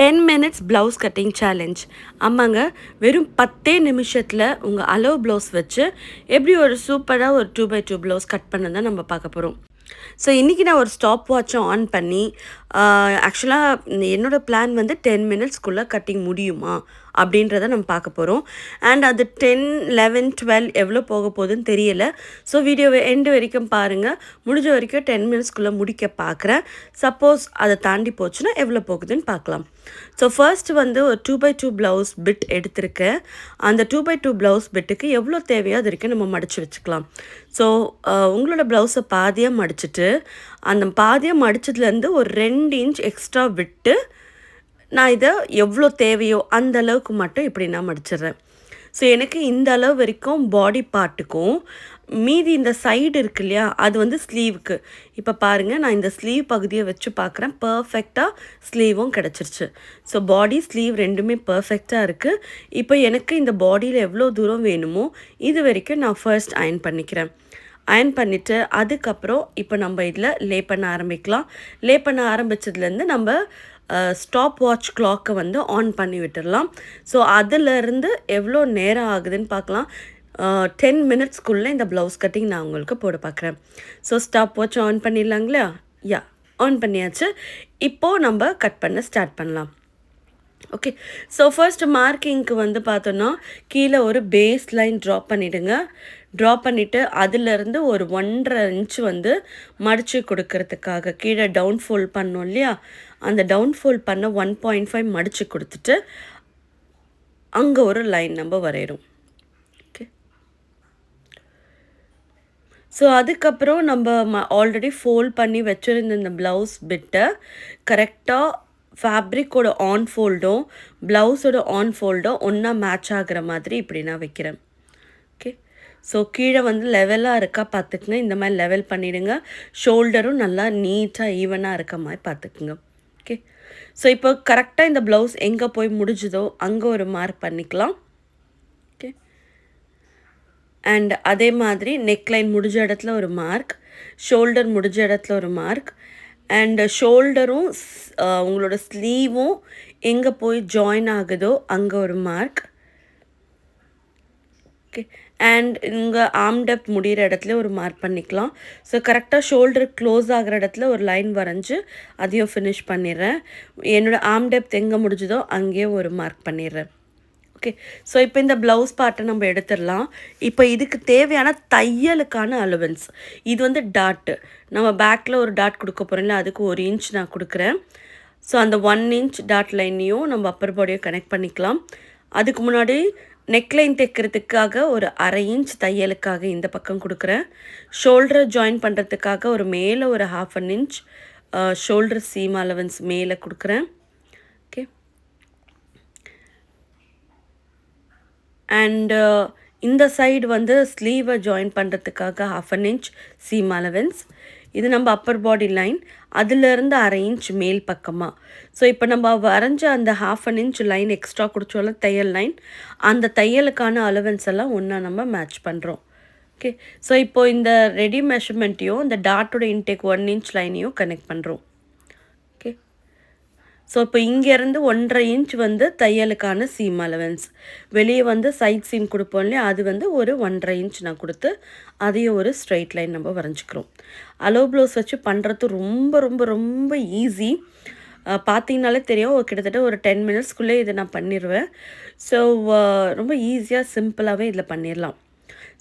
Ten minutes blouse cutting challenge ஆமாங்க வெறும் பத்தே நிமிஷத்தில் உங்கள் அளவு ப்ளவுஸ் வச்சு எப்படி ஒரு சூப்பராக ஒரு two by two blouse cut பண்ணதான் நம்ம பார்க்க போகிறோம் ஸோ இன்றைக்கி நான் ஒரு ஸ்டாப் வாட்சும் ஆன் பண்ணி ஆக்சுவலாக என்னோடய பிளான் வந்து டென் மினிட்ஸ்க்குள்ளே கட்டிங் முடியுமா? அப்படின்றத நம்ம பார்க்க போகிறோம் அண்ட் அது டென் லெவன் டுவெல் எவ்வளோ போக போகுதுன்னு தெரியல. ஸோ வீடியோவை எண்டு வரைக்கும் பாருங்கள் முடிஞ்ச வரைக்கும் டென் மினிட்ஸ்க்குள்ளே முடிக்க பார்க்குறேன் சப்போஸ் அதை தாண்டி போச்சுன்னா எவ்வளோ போகுதுன்னு பார்க்கலாம். ஸோ ஃபர்ஸ்ட் வந்து ஒரு two by two blouse bit எடுத்திருக்கேன். அந்த டூ பை டூ ப்ளவுஸ் பிட்டுக்கு எவ்வளோ தேவையோ அது வரைக்கும் நம்ம மடித்து வச்சுக்கலாம். ஸோ உங்களோட ப்ளவுஸை பாதியாக மடிச்சுட்டு அந்த பாதியாக மடிச்சதுலேருந்து ஒரு ரெண்டு இன்ச் எக்ஸ்ட்ரா விட்டு நான் இதை எவ்வளோ தேவையோ அந்த அளவுக்கு மட்டும் இப்படி நான் மடிச்சிடுறேன். ஸோ எனக்கு இந்த அளவு வரைக்கும் பாடி பார்ட்டுக்கும் மீதி இந்த சைடு இருக்கு இல்லையா அது வந்து ஸ்லீவுக்கு இப்போ பாருங்கள் நான் இந்த ஸ்லீவ் பகுதியை வச்சு பார்க்குறேன். பர்ஃபெக்டாக ஸ்லீவும் கிடச்சிருச்சு. ஸோ பாடி ஸ்லீவ் ரெண்டுமே பர்ஃபெக்டாக இருக்குது இப்போ எனக்கு இந்த பாடியில் எவ்வளோ தூரம் வேணுமோ இது வரைக்கும் நான் ஃபர்ஸ்ட் அயன் பண்ணிக்கிறேன். அயன் பண்ணிவிட்டு அதுக்கப்புறம் இப்போ நம்ம இதில் லே பண்ண ஆரம்பிக்கலாம். லே பண்ண ஆரம்பித்ததுலேருந்து நம்ம ஸ்டாப் வாட்ச் கிளாக்கை வந்து ஆன் பண்ணி விட்டுடலாம் ஸோ அதிலிருந்து எவ்வளோ நேரம் ஆகுதுன்னு பார்க்கலாம் டென் மினிட்ஸ்க்குள்ளே இந்த ப்ளவுஸ் கட்டிங் நான் உங்களுக்கு போட பார்க்குறேன் ஸோ ஸ்டாப் வாட்ச் ஆன் பண்ணிடலாங்களா யா ஆன் பண்ணியாச்சு. இப்போது நம்ம கட் பண்ண ஸ்டார்ட் பண்ணலாம். ஓகே ஸோ ஃபர்ஸ்ட் மார்க்கிங்க்கு வந்து பார்த்தோன்னா கீழே ஒரு பேஸ் லைன் ட்ராப் பண்ணிவிடுங்க ட்ரா பண்ணிவிட்டு அதிலிருந்து ஒரு ஒன்றரை இன்ச் வந்து மடித்து கொடுக்கறதுக்காக கீழே டவுன் ஃபோல் பண்ணோம் இல்லையா? அந்த டவுன் ஃபோல் பண்ண ஒன் பாயிண்ட் ஃபைவ் மடித்து கொடுத்துட்டு அங்கே ஒரு லைன் நம்ம வரைகிறோம் ஓகே ஸோ அதுக்கப்புறம் நம்ம ம ஆல்ரெடி ஃபோல்ட் பண்ணி வச்சுருந்த இந்த ப்ளவுஸ் பிட்டை கரெக்டாக ஃபேப்ரிக்கோட ஆன் ஃபோல்டும் ப்ளவுஸோட ஆன் ஃபோல்டும் ஒன்றா மேட்ச் ஆகிற மாதிரி இப்படி நான் வைக்கிறேன். ஓகே ஸோ கீழே வந்து லெவலாக இருக்கா பார்த்துக்குங்க. இந்த மாதிரி லெவல் பண்ணிவிடுங்க ஷோல்டரும் நல்லா நீட்டாக ஈவனாக இருக்க மாதிரி பார்த்துக்குங்க. ஓகே ஸோ இப்போ கரெக்டாக இந்த ப்ளவுஸ் எங்கே போய் முடிஞ்சுதோ அங்கே ஒரு மார்க் பண்ணிக்கலாம். ஓகே அண்ட் அதே மாதிரி நெக்லைன் முடிஞ்ச இடத்துல ஒரு மார்க் ஷோல்டர் முடிஞ்ச இடத்துல ஒரு மார்க் அண்ட் ஷோல்டரும் உங்களோட ஸ்லீவும் எங்கே போய் ஜாயின் ஆகுதோ அங்கே ஒரு மார்க் ஓகே அண்ட் இங்கே ஆம் டெப்த் முடிகிற இடத்துல ஒரு மார்க் பண்ணிக்கலாம். ஸோ கரெக்டாக ஷோல்டர் க்ளோஸ் ஆகிற இடத்துல ஒரு லைன் வரைஞ்சி அதையும் ஃபினிஷ் பண்ணிடுறேன். என்னோடய ஆம் டெப்த் எங்கே முடிஞ்சதோ அங்கேயே ஒரு மார்க் பண்ணிடுறேன். ஓகே ஸோ இப்போ இந்த ப்ளவுஸ் பார்ட்டை நம்ம எடுத்துடலாம். இப்போ இதுக்கு தேவையான தையலுக்கான அலவன்ஸ் இது வந்து டாட்டு நம்ம பேக்கில் ஒரு டாட் கொடுக்க போகிறோம்ல அதுக்கு ஒரு இன்ச் நான் கொடுக்குறேன். ஸோ அந்த ஒன் இன்ச் டாட் லைனையும் நம்ம அப்பர் பாடியை கனெக்ட் பண்ணிக்கலாம். அதுக்கு முன்னாடி நெக்லைன் தைக்கிறதுக்காக ஒரு அரை இன்ச் தையலுக்காக இந்த பக்கம் கொடுக்குறேன். ஷோல்டரை ஜாயின் பண்ணுறதுக்காக ஒரு மேலே ஒரு half an inch shoulder seam allowance மேலே கொடுக்குறேன். ஓகே அண்டு இந்த சைடு வந்து ஸ்லீவை ஜாயின் பண்ணுறதுக்காக half an inch seam allowance இது நம்ம அப்பர் பாடி லைன் அதுலேருந்து அரை இன்ச் மேல் பக்கமாக ஸோ இப்போ நம்ம வரைஞ்ச அந்த half an inch line extra கொடுத்தோம்ல தையல் லைன் அந்த தையலுக்கான அலவன்ஸ் எல்லாம் ஒன்றா நம்ம மேட்ச் பண்ணுறோம் ஓகே ஸோ இப்போது இந்த ரெடி மெஷர்மெண்ட்டையும் இந்த டாட்டோட இன்டேக் ஒன் இன்ச் லைனையும் கனெக்ட் பண்ணுறோம் ஸோ இப்போ இங்கேருந்து ஒன்றரை இன்ச் வந்து தையலுக்கான சீம் அலவன்ஸ் வெளியே வந்து சைட் சீம் கொடுப்போம் இல்லையா? அது வந்து ஒரு ஒன்றரை இன்ச் நான் கொடுத்து அதையும் ஒரு ஸ்ட்ரைட் லைன் நம்ம வரைஞ்சிக்கிறோம். அலோ ப்ளவுஸ் வச்சு பண்ணுறது ரொம்ப ரொம்ப ரொம்ப ஈஸி பார்த்தீங்கனாலே தெரியும். கிட்டத்தட்ட ஒரு டென் மினிட்ஸ்க்குள்ளே இதை நான் பண்ணிடுவேன் ஸோ ரொம்ப ஈஸியாக சிம்பிளாகவே இதில் பண்ணிடலாம்.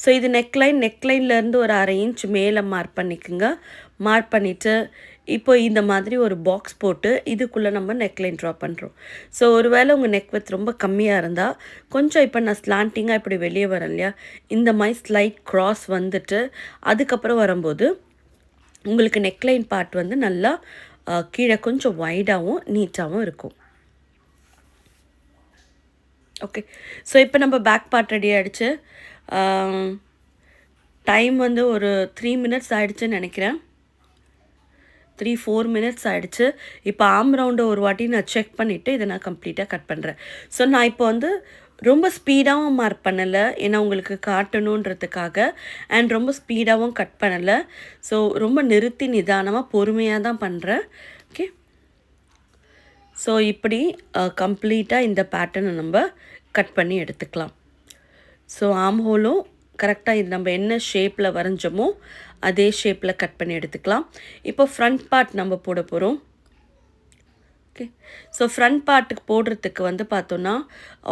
ஸோ இது நெக்லைன் நெக்லைன்லேருந்து ஒரு அரை இன்ச் மேலே மார்க் பண்ணிக்கோங்க. மார்க் பண்ணிவிட்டு இப்போ இந்த மாதிரி ஒரு பாக்ஸ் போட்டு இதுக்குள்ளே நம்ம நெக்லைன் ட்ரா பண்ணுறோம் ஸோ ஒருவேளை உங்கள் நெக் வித் ரொம்ப கம்மியாக இருந்தால் கொஞ்சம் இப்போ நான் ஸ்லாண்டிங்காக இப்படி வெளியே வரேன் இல்லையா? இந்த மாதிரி ஸ்லைட் க்ராஸ் வந்துட்டு அதுக்கப்புறம் வரும்போது உங்களுக்கு நெக்லைன் பார்ட் வந்து நல்லா கீழே கொஞ்சம் வைடாகவும் நீட்டாகவும் இருக்கும். ஓகே ஸோ இப்போ நம்ம பேக் பார்ட் ரெடி ஆகிடுச்சு டைம் வந்து ஒரு த்ரீ மினிட்ஸ் ஆகிடுச்சுன்னு நினைக்கிறேன். த்ரீ ஃபோர் மினிட்ஸ் ஆகிடுச்சு இப்போ ஆம் ரவுண்டை ஒரு வாட்டி நான் செக் பண்ணிவிட்டு இதை நான் கம்ப்ளீட்டாக கட் பண்ணுறேன் ஸோ நான் இப்போ வந்து ரொம்ப ஸ்பீடாகவும் மார்க் பண்ணலை. ஏன்னா உங்களுக்கு காட்டணுன்றதுக்காக. அண்ட் ரொம்ப ஸ்பீடாகவும் கட் பண்ணலை. ஸோ ரொம்ப நிறுத்தி நிதானமாக பொறுமையாக தான் பண்ணுறேன் ஓகே ஸோ இப்படி கம்ப்ளீட்டாக இந்த பேட்டர்னை நம்ம கட் பண்ணி எடுத்துக்கலாம். ஸோ ஆம் ஹோலும் கரெக்டாக இது நம்ம என்ன ஷேப்பில் வரைஞ்சோமோ அதே ஷேப்பில் கட் பண்ணி எடுத்துக்கலாம். இப்போ ஃப்ரண்ட் பார்ட் நம்ம போட போகிறோம் ஓகே ஸோ ஃப்ரண்ட் பார்ட்டுக்கு போடுறதுக்கு வந்து பார்த்தோன்னா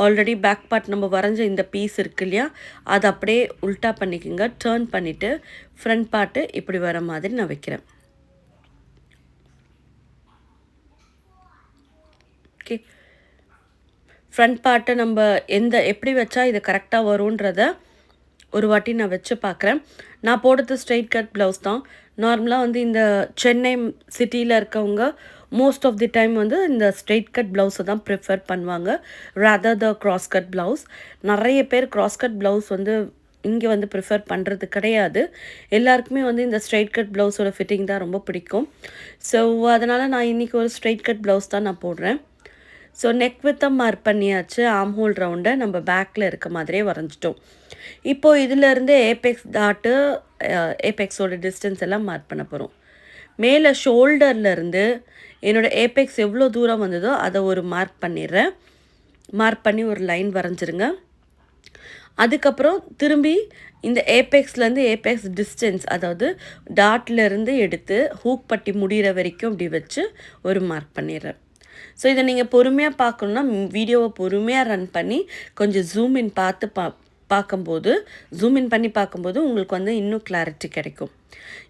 ஆல்ரெடி பேக் பார்ட் நம்ம வரைஞ்ச இந்த பீஸ் இருக்கு இல்லையா? அதை அப்படியே உல்ட்டா பண்ணிக்கோங்க. டேர்ன் பண்ணிவிட்டு ஃப்ரண்ட் பார்ட்டு இப்படி வர மாதிரி நான் வைக்கிறேன். ஓகே ஃப்ரண்ட் பார்ட்டை நம்ம எந்த எப்படி வச்சா இது கரெக்டாக வரும்ன்றத ஒரு வாட்டி நான் வச்சு பார்க்குறேன் நான் போடுறது ஸ்ட்ரெயிட் கட் ப்ளவுஸ் தான். நார்மலாக வந்து இந்த சென்னை சிட்டியில் இருக்கவங்க மோஸ்ட் ஆஃப் தி டைம் வந்து இந்த ஸ்ட்ரெயிட் கட் ப்ளவுஸை தான் ப்ரிஃபர் பண்ணுவாங்க. Rather the cross cut blouse நிறைய பேர் க்ராஸ் கட் ப்ளவுஸ் வந்து இங்கே வந்து ப்ரிஃபர் பண்ணுறது கிடையாது. எல்லாருக்குமே வந்து இந்த ஸ்ட்ரெயிட் கட் ப்ளவுஸோட ஃபிட்டிங் தான் ரொம்ப பிடிக்கும். ஸோ அதனால் நான் இன்றைக்கி ஒரு ஸ்ட்ரெயிட் கட் ப்ளவுஸ் தான் நான் போடுறேன். ஸோ நெக் வித்தம் மார்க் பண்ணியாச்சு. ஆம் ஹோல் ரவுண்டை நம்ம பேக்கில் இருக்க மாதிரியே வரைஞ்சிட்டோம். இப்போது இதிலேருந்து ஏபெக்ஸ் டாட்டு ஏபெக்ஸோட டிஸ்டன்ஸ் எல்லாம் மார்க் பண்ண போகிறோம் மேலே ஷோல்டர்லேருந்து என்னோடய ஏபெக்ஸ் எவ்வளோ தூரம் வந்ததோ அதை ஒரு மார்க் பண்ணிடுறேன். மார்க் பண்ணி ஒரு லைன் வரைஞ்சிருங்க. அதுக்கப்புறம் திரும்பி இந்த ஏபெக்ஸ்லேருந்து ஏபெக்ஸ் டிஸ்டன்ஸ் அதாவது டாட்லேருந்து எடுத்து ஹூக் பட்டி முடிகிற வரைக்கும் இப்படி வச்சு ஒரு மார்க் பண்ணிடுறேன். ஸோ இதை நீங்கள் பொறுமையாக பார்க்கணுன்னா வீடியோவை பொறுமையாக ரன் பண்ணி கொஞ்சம் ஜூம் இன் பார்த்து பா பார்க்கும்போது ஜூம் இன் பண்ணி பார்க்கும்போது உங்களுக்கு வந்து இன்னும் கிளாரிட்டி கிடைக்கும்.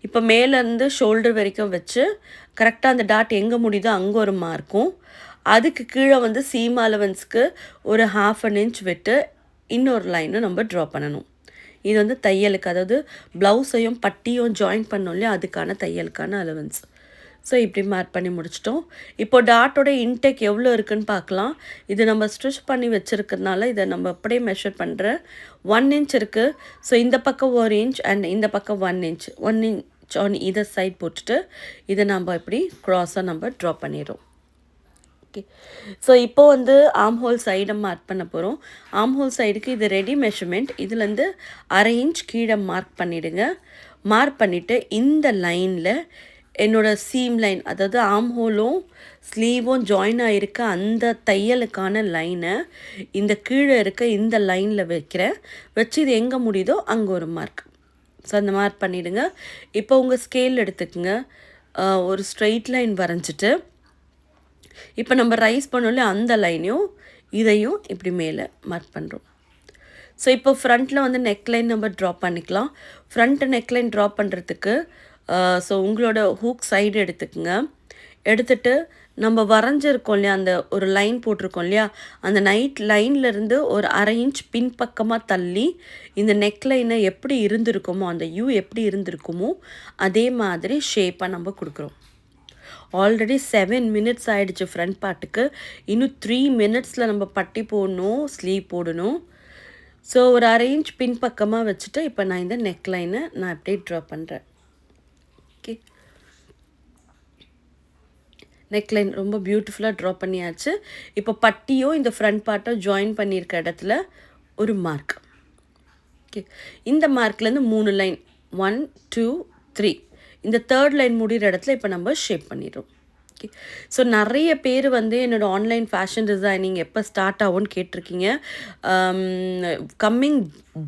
இப்போ மேலேருந்து ஷோல்டர் வரைக்கும் வச்சு கரெக்டாக அந்த டாட் எங்கே முடியுதோ அங்கே ஒரு மார்க்கும் அதுக்கு கீழே வந்து சீம் அலவன்ஸ்க்கு ஒரு ஹாஃப் அன் இன்ச் விட்டு இன்னொரு லைனும் நம்ம ட்ரா பண்ணணும். இது வந்து தையலுக்கு அதாவது ப்ளவுஸையும் பட்டியும் ஜாயின் பண்ணோம் இல்லையா அதுக்கான தையலுக்கான அலவன்ஸ் ஸோ இப்படி மார்க் பண்ணி முடிச்சிட்டோம். இப்போ டாட்டோட இன்டெக் எவ்வளோ இருக்குன்னு பார்க்கலாம். இது நம்ம ஸ்டிச் பண்ணி வச்சுருக்கிறதுனால இதை நம்ம அப்படியே மெஷர் பண்ணுறேன் ஒன் இன்ச் இருக்குது ஸோ இந்த பக்கம் ஒரு இன்ச் அண்ட் இந்த பக்கம் one inch one inch on இதை சைட் போட்டுட்டு இதை நம்ம இப்படி க்ராஸாக நம்ம ட்ரா பண்ணிடுறோம். ஓகே ஸோ இப்போது வந்து ஆம் ஹோல் சைடை மார்க் பண்ண போகிறோம் ஆம் ஹோல் சைடுக்கு இது ரெடி மெஷர்மெண்ட் இதுலேருந்து அரை இன்ச் கீழே மார்க் பண்ணிவிடுங்க மார்க் பண்ணிவிட்டு இந்த லைனில் என்னோடய சீம் லைன் அதாவது ஆம் ஹோலும் ஸ்லீவும் ஜாயின் ஆகிருக்க அந்த தையலுக்கான லைனை இந்த கீழே இருக்க இந்த லைனில் வைக்கிறேன் வச்சு இது எங்கே முடியுதோ அங்கே ஒரு மார்க் ஸோ அந்த மார்க் பண்ணிவிடுங்க இப்போ உங்கள் ஸ்கேல் எடுத்துக்கோங்க. ஒரு ஸ்ட்ரெயிட் லைன் வரைஞ்சிட்டு இப்போ நம்ம ரைஸ் பண்ணோம்ல அந்த லைனையும் இதையும் இப்படி மேலே மார்க் பண்ணுறோம் ஸோ இப்போ ஃப்ரண்ட்டில் வந்து நெக்லைன் நம்ம ட்ரா பண்ணிக்கலாம். ஃப்ரண்ட் நெக்லைன் ட்ரா பண்ணுறதுக்கு ஸோ உங்களோட ஹூக் சைடு எடுத்துக்கோங்க. எடுத்துட்டு நம்ம வரைஞ்சிருக்கோம் இல்லையா அந்த ஒரு லைன் போட்டிருக்கோம் இல்லையா அந்த நைட் லைன்லேருந்து ஒரு அரை இன்ச் பின்பக்கமாக தள்ளி இந்த நெக் லைனை எப்படி இருந்திருக்குமோ அந்த யூ எப்படி இருந்திருக்குமோ அதே மாதிரி ஷேப்பாக நம்ம கொடுக்குறோம். ஆல்ரெடி செவன் மினிட்ஸ் ஆகிடுச்சு ஃப்ரண்ட் பார்ட்டுக்கு இன்னும் த்ரீ மினிட்ஸில் நம்ம பட்டி போடணும் ஸ்லீவ் போடணும். ஸோ ஒரு அரை இன்ச் பின்பக்கமாக வச்சுட்டு இப்போ நான் இந்த நெக் லைனை நான் அப்படியே ட்ரா பண்ணுறேன் நெக்லைன் ரொம்ப பியூட்டிஃபுல்லாக ட்ரா பண்ணியாச்சு. இப்போ பட்டியோ இந்த ஃப்ரண்ட் பார்ட்டோ ஜாயின் பண்ணியிருக்க இடத்துல ஒரு மார்க் ஓகே இந்த மார்க்லேருந்து மூணு லைன் ஒன் டூ த்ரீ இந்த தேர்ட் லைன் முடிகிற இடத்துல இப்போ நம்ம ஷேப் பண்ணிடுறோம். ஓகே ஸோ நிறைய பேர் வந்து என்னோடய ஆன்லைன் ஃபேஷன் டிசைனிங் எப்போ ஸ்டார்ட் ஆகும்னு கேட்டிருக்கீங்க. கம்மிங்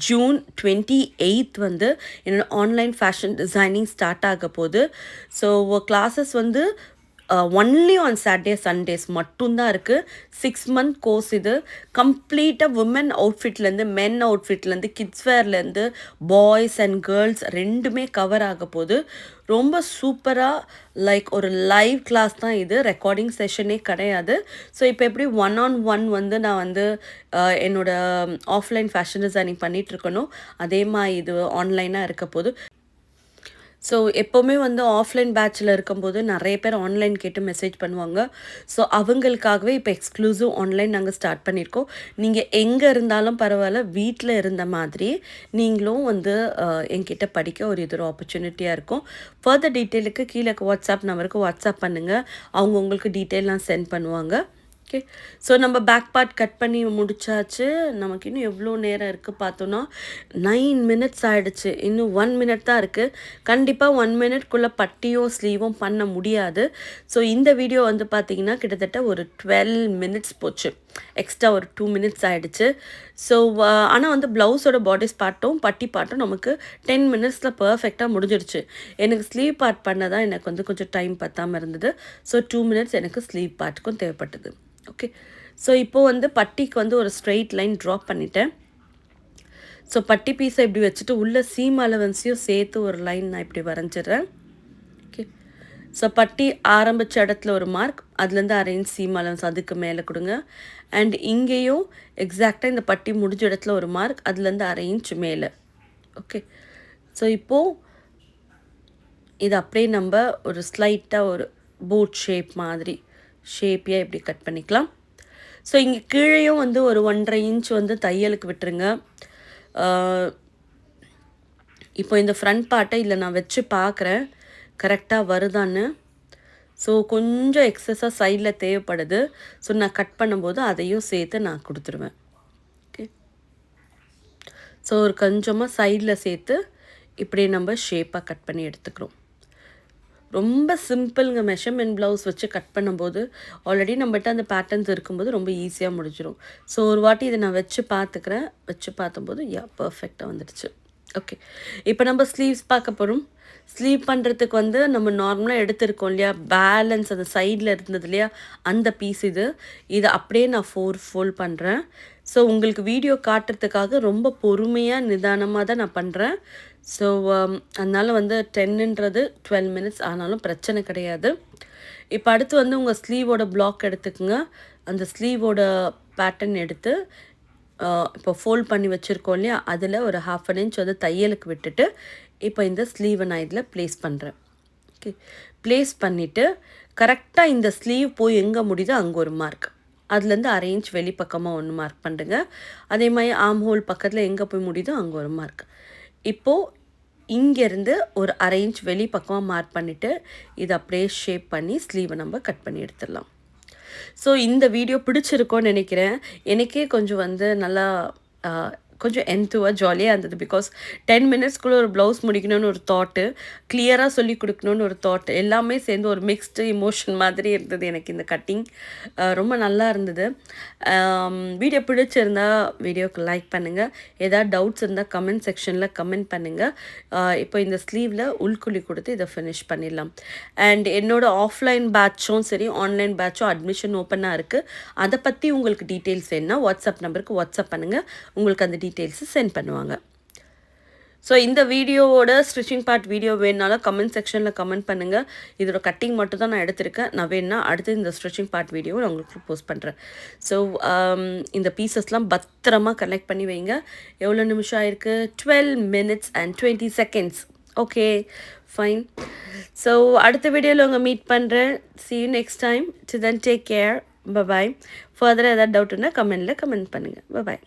ஜூன் டுவெண்ட்டி எயித் வந்து என்னோடய ஆன்லைன் ஃபேஷன் டிசைனிங் ஸ்டார்ட் ஆக போகுது. ஸோ கிளாஸஸ் வந்து ஒன்லி ஆன் சாட்டர்டே சண்டேஸ் மட்டும்தான் இருக்குது சிக்ஸ் மந்த் கோர்ஸ் இது. கம்ப்ளீட்டாக உமன் அவுட்ஃபிட்லேருந்து மென் அவுட்ஃபிட்லேருந்து கிட்ஸ் வேர்லேருந்து பாய்ஸ் அண்ட் கேர்ள்ஸ் ரெண்டுமே கவர் ஆக போகுது. ரொம்ப சூப்பராக லைக் ஒரு லைவ் கிளாஸ் தான் இது. ரெக்கார்டிங் செஷனே கிடையாது. ஸோ இப்போ எப்படி ஒன் ஆன் ஒன் வந்து நான் வந்து என்னோடய ஆஃப்லைன் ஃபேஷன் டிசைனிங் பண்ணிகிட்ருக்கணும் அதே மாதிரி இது ஆன்லைனாக இருக்க போது ஸோ எப்போவுமே வந்து ஆஃப்லைன் பேட்சில் இருக்கும்போது நிறைய பேர் ஆன்லைன் கேட்டு மெசேஜ் பண்ணுவாங்க. ஸோ அவங்களுக்காகவே இப்போ எக்ஸ்க்ளூசிவ் ஆன்லைன் நாங்கள் ஸ்டார்ட் பண்ணியிருக்கோம். நீங்கள் எங்கே இருந்தாலும் பரவாயில்ல வீட்டில் இருந்த மாதிரி நீங்களும் வந்து என்கிட்ட படிக்க ஒரு இது ஒரு ஆப்பர்ச்சுனிட்டியாக இருக்கும். ஃபர்தர் டீட்டெயிலுக்கு கீழே வாட்ஸ்அப் நம்பருக்கு வாட்ஸ்அப் பண்ணுங்கள் அவங்க உங்களுக்கு டீட்டெயிலாம் சென்ட் பண்ணுவாங்க. ஓகே ஸோ நம்ம பேக் பார்ட் கட் பண்ணி முடிச்சாச்சு. நமக்கு இன்னும் எவ்வளோ நேரம் இருக்குது பார்த்தோன்னா நைன் மினிட்ஸ் ஆகிடுச்சு இன்னும் ஒன் மினிட் தான் இருக்குது கண்டிப்பாக ஒன் மினிட்குள்ளே பட்டியும் ஸ்லீவும் பண்ண முடியாது. ஸோ இந்த வீடியோ வந்து பார்த்திங்கன்னா கிட்டத்தட்ட ஒரு டுவெல் மினிட்ஸ் போச்சு. எக்ஸ்ட்ரா ஒரு டூ மினிட்ஸ் ஆகிடுச்சு ஸோ ஆனால் வந்து ப்ளவுஸோட பாடிஸ் பார்ட்டும் பட்டி பார்ட்டும் நமக்கு டென் மினிட்ஸில் பர்ஃபெக்டாக முடிஞ்சிடுச்சு. எனக்கு ஸ்லீவ் பார்ட் பண்ண தான் எனக்கு வந்து கொஞ்சம் டைம் பற்றாமல் இருந்தது. ஸோ டூ மினிட்ஸ் எனக்கு ஸ்லீவ் பார்ட்டுக்கும் தேவைப்பட்டது. ஓகே ஸோ இப்போது வந்து பட்டிக்கு வந்து ஒரு ஸ்ட்ரெயிட் லைன் ட்ராப் பண்ணிட்டேன். ஸோ பட்டி பீஸை இப்படி வச்சுட்டு உள்ள சீம் அலவன்ஸையும் சேர்த்து ஒரு லைன் நான் இப்படி வரைஞ்சிடுறேன். ஓகே ஸோ பட்டி ஆரம்பித்த இடத்துல ஒரு மார்க் அதுலேருந்து அரேஞ்ச் சீம் அலவன்ஸ் அதுக்கு மேலே கொடுங்க. அண்ட் இங்கேயும் எக்ஸாக்டாக இந்த பட்டி முடிஞ்ச இடத்துல ஒரு மார்க் அதுலேருந்து அரேஞ்ச் மேலே. ஓகே ஸோ இப்போது இது அப்படியே நம்ம ஒரு ஸ்லைட்டாக ஒரு போட் ஷேப் மாதிரி ஷேப்பியாக இப்படி கட் பண்ணிக்கலாம். ஸோ இங்கே கீழேயும் வந்து ஒரு ஒன்றரை இன்ச் வந்து தையலுக்கு விட்டுருங்க. இப்போ இந்த ஃப்ரண்ட் பார்ட்டை இல்லை நான் வச்சு பார்க்குறேன் கரெக்டாக வருதான்னு. ஸோ கொஞ்சம் எக்ஸஸாக சைடில் தேவைப்படுது. ஸோ நான் கட் பண்ணும்போது அதையும் சேர்த்து நான் கொடுத்துருவேன். ஓகே ஸோ ஒரு கொஞ்சமாக சைடில் சேர்த்து இப்படி நம்ம ஷேப்பாக கட் பண்ணி எடுத்துக்கிறோம். ரொம்ப சிம்பிளுங்க மெஷர்மெண்ட் ப்ளவுஸ் வச்சு கட் பண்ணும்போது ஆல்ரெடி நம்மகிட்ட அந்த பேட்டர்ன்ஸ் இருக்கும்போது ரொம்ப ஈஸியாக முடிஞ்சிடும் ஸோ ஒரு வாட்டி இதை நான் வச்சு பார்த்துக்கிறேன். வச்சு பார்த்தம்போது யா பர்ஃபெக்டாக வந்துடுச்சு. ஓகே இப்போ நம்ம ஸ்லீவ்ஸ் பார்க்க போகிறோம் ஸ்லீவ் பண்ணுறதுக்கு வந்து நம்ம நார்மலாக எடுத்திருக்கோம் இல்லையா? பேலன்ஸ் அந்த சைடில் இருந்தது இல்லையா? அந்த பீஸ் இது. இதை அப்படியே நான் ஃபோர் ஃபோல் பண்ணுறேன் ஸோ உங்களுக்கு வீடியோ காட்டுறதுக்காக ரொம்ப பொறுமையாக நிதானமாக தான் நான் பண்ணுறேன் ஸோ um, அதனால் வந்து டென்னுன்றது டுவெல் மினிட்ஸ் ஆனாலும் பிரச்சனை கிடையாது. இப்போ அடுத்து வந்து உங்கள் ஸ்லீவோட பிளாக் எடுத்துக்கோங்க. அந்த ஸ்லீவோட பேட்டர்ன் எடுத்து uh, இப்போ ஃபோல்ட் பண்ணி வச்சுருக்கோம் இல்லையா? அதில் ஒரு ஹாஃப் அன் இன்ச் வந்து தையலுக்கு விட்டுட்டு இப்போ இந்த ஸ்லீவை நான் இதில் ப்ளேஸ் பண்ணுறேன் ஓகே ப்ளேஸ் பண்ணிவிட்டு கரெக்டாக இந்த ஸ்லீவ் போய் எங்கே முடியுதோ அங்கே ஒரு மார்க் அதுலேருந்து அரேஞ்ச் வெளிப்பக்கமாக ஒன்று மார்க் பண்ணுங்க அதே மாதிரி ஆம் ஹோல் பக்கத்தில் எங்கே போய் முடியுதோ அங்கே ஒரு மார்க் இப்போது இங்கேருந்து ஒரு அரை வெளி பக்கமாக மார்க் பண்ணிவிட்டு இதை அப்படியே ஷேப் பண்ணி ஸ்லீவை நம்ம கட் பண்ணி எடுத்துடலாம். ஸோ இந்த வீடியோ பிடிச்சிருக்கோன்னு நினைக்கிறேன். எனக்கே கொஞ்சம் வந்து நல்லா கொஞ்சம் எந்துவாக ஜாலியாக இருந்தது. பிகாஸ் டென் மினிட்ஸ்க்குள்ளே ஒரு ப்ளவுஸ் முடிக்கணும்னு ஒரு தாட்டு கிளியராக சொல்லி கொடுக்கணுன்னு ஒரு தாட் எல்லாமே சேர்ந்து ஒரு மிக்ஸ்டு இமோஷன் மாதிரி இருந்தது எனக்கு இந்த கட்டிங் ரொம்ப நல்லா இருந்தது. வீடியோ பிடிச்சிருந்தா வீடியோக்கு லைக் பண்ணுங்கள் ஏதாவது டவுட்ஸ் இருந்தால் கமெண்ட் செக்ஷனில் கமெண்ட் பண்ணுங்கள் இப்போ இந்த ஸ்லீவில் உள்குழி கொடுத்து இதை ஃபினிஷ் பண்ணிடலாம். அண்ட் என்னோடய ஆஃப்லைன் பேட்சும் சரி ஆன்லைன் பேட்சும் அட்மிஷன் ஓப்பனாக இருக்குது அதை பற்றி உங்களுக்கு டீட்டெயில்ஸ் வேணுன்னா வாட்ஸ்அப் நம்பருக்கு வாட்ஸ்அப் பண்ணுங்கள் உங்களுக்கு அந்த டீட்டெயில்ஸு சென்ட் பண்ணுவாங்க. ஸோ இந்த வீடியோவோட ஸ்டிச்சிங் பார்ட் வீடியோ வேணுனாலும் கமெண்ட் செக்ஷனில் கமெண்ட் பண்ணுங்கள் இதோட கட்டிங் மட்டும் தான் நான் எடுத்திருக்கேன். நான் வேணுன்னா அடுத்து இந்த ஸ்டிச்சிங் பார்ட் வீடியோவை நான் உங்களுக்கு போஸ்ட் பண்ணுறேன் ஸோ இந்த பீசஸ்லாம் பத்திரமா கலெக்ட் பண்ணி வைங்க. எவ்வளோ நிமிஷம் ஆயிருக்கு? Twelve minutes and twenty seconds okay fine so அடுத்த வீடியோவில் உங்கள் மீட் பண்ணுறேன் see you next time to then take care bye bye ஃபர்தராக ஏதாவது டவுட்னா கமெண்டில் கமெண்ட் பண்ணுங்கள் பபாய்